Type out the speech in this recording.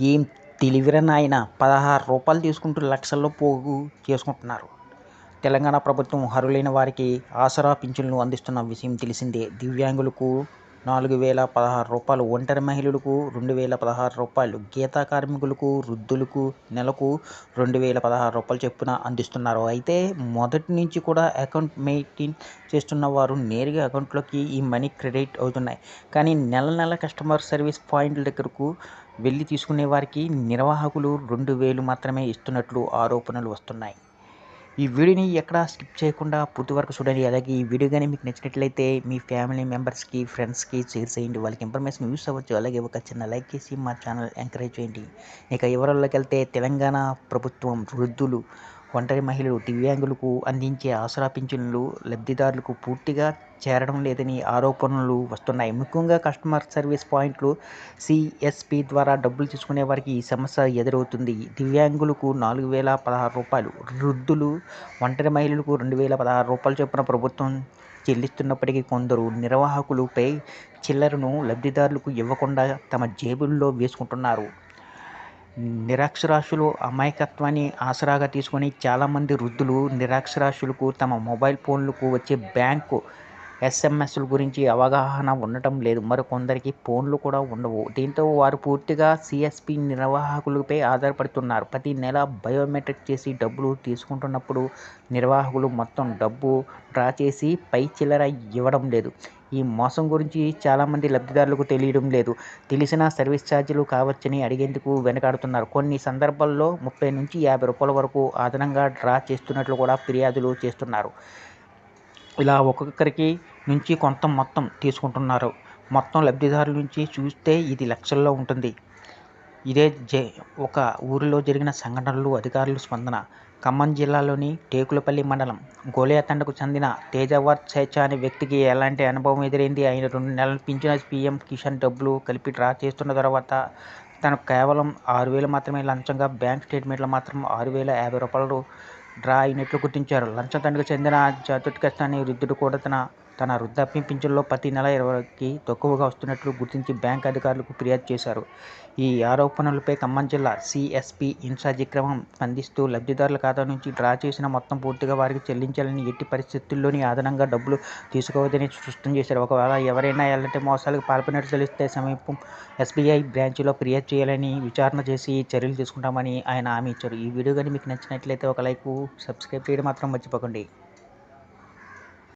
ఏం తెలివిరా నాయన పదహారు రూపాయలు తీసుకుంటూ లక్షల్లో పోగు చేసుకుంటున్నారు. తెలంగాణ ప్రభుత్వం అర్హులైన వారికి ఆసరా పింఛన్లు అందిస్తున్న విషయం తెలిసిందే. దివ్యాంగులకు నాలుగు వేల పదహారు రూపాయలు ఒంటరి మహిళలకు రెండు వేల పదహారు రూపాయలు గీతా కార్మికులకు వృద్ధులకు నెలకు రెండు వేల పదహారు రూపాయలు చొప్పున అందిస్తున్నారు. అయితే మొదటి నుంచి కూడా అకౌంట్ మెయింటైన్ చేస్తున్న వారు నేరుగా అకౌంట్లోకి ఈ మనీ క్రెడిట్ అవుతున్నాయి. కానీ నెల నెల కస్టమర్ సర్వీస్ పాయింట్ల దగ్గరకు వెళ్ళి తీసుకునే వారికి నిర్వాహకులు రెండు వేలు మాత్రమే ఇస్తున్నట్లు ఆరోపణలు వస్తున్నాయి. ఈ వీడియోని ఎక్కడా స్కిప్ చేయకుండా పూర్తి వరకు చూడండి. అలాగే ఈ వీడియో కానీ మీకు నచ్చినట్లయితే మీ ఫ్యామిలీ మెంబర్స్కి ఫ్రెండ్స్కి షేర్ చేయండి. వాళ్ళకి ఇన్ఫర్మేషన్ యూస్ అవ్వచ్చు. అలాగే ఒక చిన్న లైక్ చేసి మా ఛానల్ ఎంకరేజ్ చేయండి. ఇక వివరాల్లోకి వెళ్తే తెలంగాణ ప్రభుత్వం వృద్ధులు ఒంటరి మహిళలు దివ్యాంగులకు అందించే ఆసరా పింఛన్లు లబ్ధిదారులకు పూర్తిగా చేరడం లేదని ఆరోపణలు వస్తున్నాయి. ముఖ్యంగా కస్టమర్ సర్వీస్ పాయింట్లు సిఎస్పి ద్వారా డబ్బులు తీసుకునే వారికి ఈ సమస్య ఎదురవుతుంది. దివ్యాంగులకు నాలుగు వేల పదహారు రూపాయలు వృద్ధులు ఒంటరి మహిళలకు రెండు వేల పదహారు రూపాయలు చొప్పున ప్రభుత్వం చెల్లిస్తున్నప్పటికీ కొందరు నిర్వాహకులపై చిల్లరను లబ్ధిదారులకు ఇవ్వకుండా తమ జేబుల్లో వేసుకుంటున్నారు. నిరక్షరాస్యులు అమాయకత్వాన్ని ఆసరాగా తీసుకొని చాలామంది వృద్ధులు నిరక్షరాస్యులకు తమ మొబైల్ ఫోన్లకు వచ్చే బ్యాంకు ఎస్ఎంఎస్ల గురించి అవగాహన ఉండటం లేదు. మరికొందరికి ఫోన్లు కూడా ఉండవు. దీంతో వారు పూర్తిగా సిఎస్పి నిర్వాహకులపై ఆధారపడుతున్నారు. ప్రతి నెల బయోమెట్రిక్ చేసి డబ్బులు తీసుకుంటున్నప్పుడు నిర్వాహకులు మొత్తం డబ్బు డ్రా చేసి పై చిల్లర ఇవ్వడం లేదు. ఈ మోసం గురించి చాలామంది లబ్ధిదారులకు తెలియడం లేదు. తెలిసిన సర్వీస్ ఛార్జీలు కావచ్చని అడిగేందుకు వెనకాడుతున్నారు. కొన్ని సందర్భాల్లో ముప్పై నుంచి యాభై రూపాయల వరకు అదనంగా డ్రా చేస్తున్నట్లు కూడా ఫిర్యాదులు చేస్తున్నారు. ఇలా ఒక్కొక్కరికి నుంచి కొంత మొత్తం తీసుకుంటున్నారు. మొత్తం లబ్ధిదారుల నుంచి చూస్తే ఇది లక్షల్లో ఉంటుంది. ఇదే జే ఒక ఊరిలో జరిగిన సంఘటనలు అధికారులు స్పందన. ఖమ్మం జిల్లాలోని టేకులపల్లి మండలం గోలియాతండకు చెందిన తేజవర్ స్వేచ్ఛ అనే వ్యక్తికి ఎలాంటి అనుభవం ఎదురైంది? ఆయన రెండు నెలల పింఛన పీఎం కిషన్ డబ్బులు కలిపి డ్రా చేస్తున్న తర్వాత తనకు కేవలం ఆరు వేలు మాత్రమే లంచంగా బ్యాంక్ స్టేట్మెంట్లో మాత్రం ఆరు వేల యాభై రూపాయలు డ్రా అయినట్లు గుర్తించారు. లంచతండకు చెందిన చతుర్కస్త అనే వృద్ధుడు కూడా తన తన వృద్ధాప్య పింఛన్లో ప్రతి నెల ఇరవైకి తక్కువగా వస్తున్నట్లు గుర్తించి బ్యాంక్ అధికారులకు ఫిర్యాదు చేశారు. ఈ ఆరోపణలపై ఖమ్మం జిల్లా సిఎస్పి ఇన్ఛార్జి క్రమం స్పందిస్తూ లబ్ధిదారుల ఖాతా నుంచి డ్రా చేసిన మొత్తం పూర్తిగా వారికి చెల్లించాలని ఎట్టి పరిస్థితుల్లోని అదనంగా డబ్బులు తీసుకోవద్దని స్పష్టం చేశారు. ఒకవేళ ఎవరైనా ఎలాంటి మోసాలకు పాల్పడినట్లు తెలిస్తే సమీపం ఎస్బీఐ బ్రాంచ్లో ఫిర్యాదు చేయాలని విచారణ చేసి చర్యలు తీసుకుంటామని ఆయన హామీ ఇచ్చారు. ఈ వీడియో కానీ మీకు నచ్చినట్లయితే ఒక లైక్ సబ్స్క్రైబ్ చేయడం మాత్రం మర్చిపోకండి.